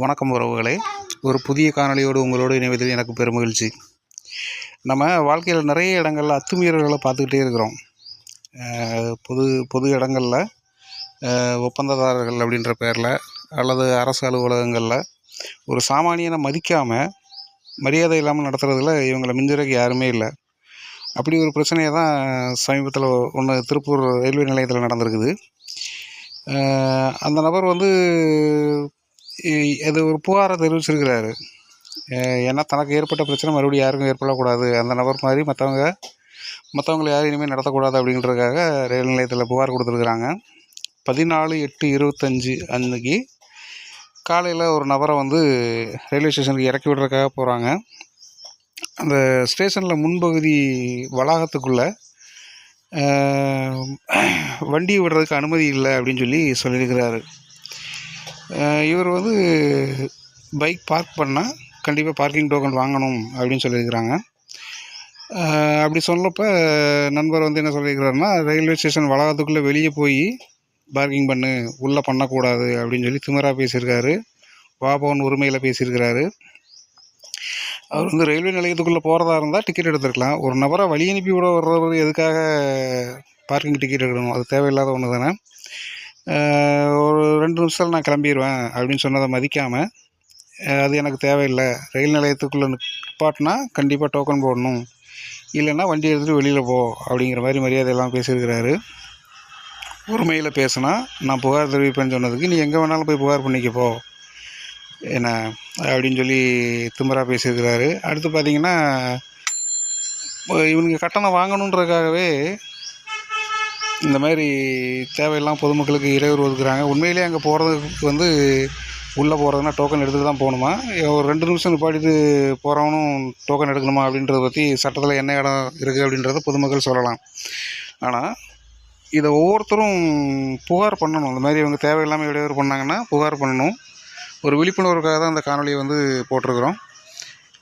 வணக்கம் உறவுகளே. ஒரு புதிய காணொலியோடு உங்களோடு இணைவதில் எனக்கு பெருமகிழ்ச்சி. நம்ம வாழ்க்கையில் நிறைய இடங்களில் அத்துமீறல்களை பார்த்துக்கிட்டே இருக்கிறோம். பொது பொது இடங்களில் ஒப்பந்ததாரர்கள் அப்படின்ற பேரில் அல்லது அரசு அலுவலகங்களில் ஒரு சாமானியனை மதிக்காமல் மரியாதை இல்லாமல் நடத்துகிறதுல இவங்களை மிஞ்சுறதுக்கு யாருமே இல்லை. அப்படி ஒரு பிரச்சனையை தான் சமீபத்தில் ஒன்று திருப்பூர் ரயில்வே நிலையத்தில் நடந்திருக்குது. அந்த நபர் வந்து அது ஒரு புகாரை தெரிவிச்சிருக்கிறாரு. ஏன்னா தனக்கு ஏற்பட்ட பிரச்சனை மறுபடியும் யாருக்கும் ஏற்படக்கூடாது. அந்த நபர் மாதிரி மற்றவங்க மற்றவங்களை யாரும் இனிமேல் நடத்தக்கூடாது அப்படின்றதுக்காக ரயில் நிலையத்தில் புகார் கொடுத்துருக்குறாங்க. பதினாலு எட்டு இருபத்தஞ்சி அன்னைக்கு காலையில் ஒரு நபரை வந்து ரயில்வே ஸ்டேஷனுக்கு இறக்கி விடுறதுக்காக போகிறாங்க அந்த ஸ்டேஷனில் முன்பகுதி வளாகத்துக்குள்ளே வண்டி விடுறதுக்கு அனுமதி இல்லை அப்படின்னு சொல்லி சொல்லியிருக்கிறாரு. இவர் வந்து பைக் பார்க் பண்ணால் கண்டிப்பாக பார்க்கிங் டோக்கன் வாங்கணும் அப்படின்னு சொல்லியிருக்கிறாங்க. அப்படி சொல்லப்ப நண்பர் வந்து என்ன சொல்லியிருக்கிறாருன்னா ரயில்வே ஸ்டேஷன் வளாகத்துக்குள்ளே வெளியே போய் பார்க்கிங் பண்ணு உள்ளே பண்ணக்கூடாது அப்படின்னு சொல்லி திமராக பேசியிருக்காரு. வாபவன் உரிமையில் பேசியிருக்கிறாரு. அவர் வந்து ரயில்வே நிலையத்துக்குள்ளே போகிறதா இருந்தால் டிக்கெட் எடுத்துருக்கலாம். ஒரு நபரை வழி அனுப்பி விட வர்றவர் எதுக்காக பார்க்கிங் டிக்கெட் எடுக்கணும்? அது தேவையில்லாத ஒன்று தானே ஒரு ரெண்டு நிமிஷத்தில் நான் கிளம்பிடுவேன் அப்படின்னு சொன்னதை மதிக்காமல் அது எனக்கு தேவையில்லை. ரயில் நிலையத்துக்குள்ளே நிப்பாட்டினா கண்டிப்பாக டோக்கன் போடணும். இல்லைன்னா வண்டி எடுத்துகிட்டு வெளியில் போ அப்படிங்கிற மாதிரி மரியாதையெல்லாம் பேசியிருக்கிறாரு. உரிமையில் பேசுனா நான் புகார் தெரிவிப்பேன்னு சொன்னதுக்கு நீ எங்கே வேணாலும் போய் புகார் பண்ணிக்க போ. என்ன அப்படின்னு சொல்லி திமராக பேசியிருக்கிறாரு. அடுத்து பார்த்திங்கன்னா இவனுக்கு கட்டணம் வாங்கணுன்றதுக்காகவே இந்த மாதிரி தேவையெல்லாம் பொதுமக்களுக்கு இடையூறு ஒதுக்குறாங்க உண்மையிலேயே அங்கே போகிறதுக்கு வந்து உள்ளே போகிறதுனா டோக்கன் எடுத்துகிட்டு தான் போகணுமா? ஒரு ரெண்டு நிமிஷம் நிப்பாட்டிட்டு போகிறவனும் டோக்கன் எடுக்கணுமா அப்படின்றத பற்றி சட்டத்தில் என்ன இடம் இருக்குது அப்படின்றத பொதுமக்கள் சொல்லலாம். ஆனால் இதை ஒவ்வொருத்தரும் புகார் பண்ணணும். இந்த மாதிரி இவங்க தேவையில்லாமல் இடையூறு பண்ணாங்கன்னா புகார் பண்ணணும். ஒரு விழிப்புணர்வுக்காக தான் அந்த காணொலியை வந்து போட்டிருக்கிறோம்.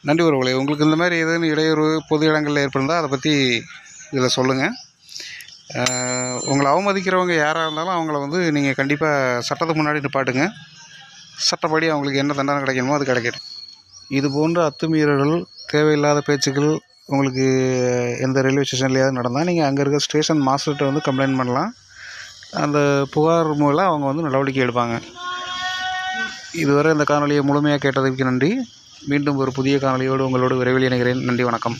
நன்றி உறவுகளே. உங்களுக்கு இந்த மாதிரி ஏதேனும் இடையூறு பொது இடங்களில் ஏற்பட்டிருந்தால் அதை பற்றி இதில் சொல்லுங்கள் உங்களை அவமதிக்கிறவங்க யாராக இருந்தாலும் அவங்கள வந்து நீங்கள் கண்டிப்பாக சட்டத்துக்கு முன்னாடி நிப்பாட்டுங்க. சட்டப்படி அவங்களுக்கு என்ன தண்டனை கிடைக்கணுமோ அது கிடைக்கட்டும். இது போன்ற அத்துமீறல்கள் தேவையில்லாத பேச்சுக்கள் உங்களுக்கு எந்த ரயில்வே ஸ்டேஷன்லையாவது நடந்தால் நீங்கள் அங்கே இருக்க ஸ்டேஷன் மாஸ்டர்கிட்ட வந்து கம்ப்ளைண்ட் பண்ணலாம். அந்த புகார் மூலம் அவங்க வந்து நடவடிக்கை எடுப்பாங்க. இதுவரை இந்த காணொலியை முழுமையாக கேட்டதற்கு நன்றி. மீண்டும் ஒரு புதிய காணொலியோடு உங்களோடு விரைவில் இணைகிறேன். நன்றி வணக்கம்.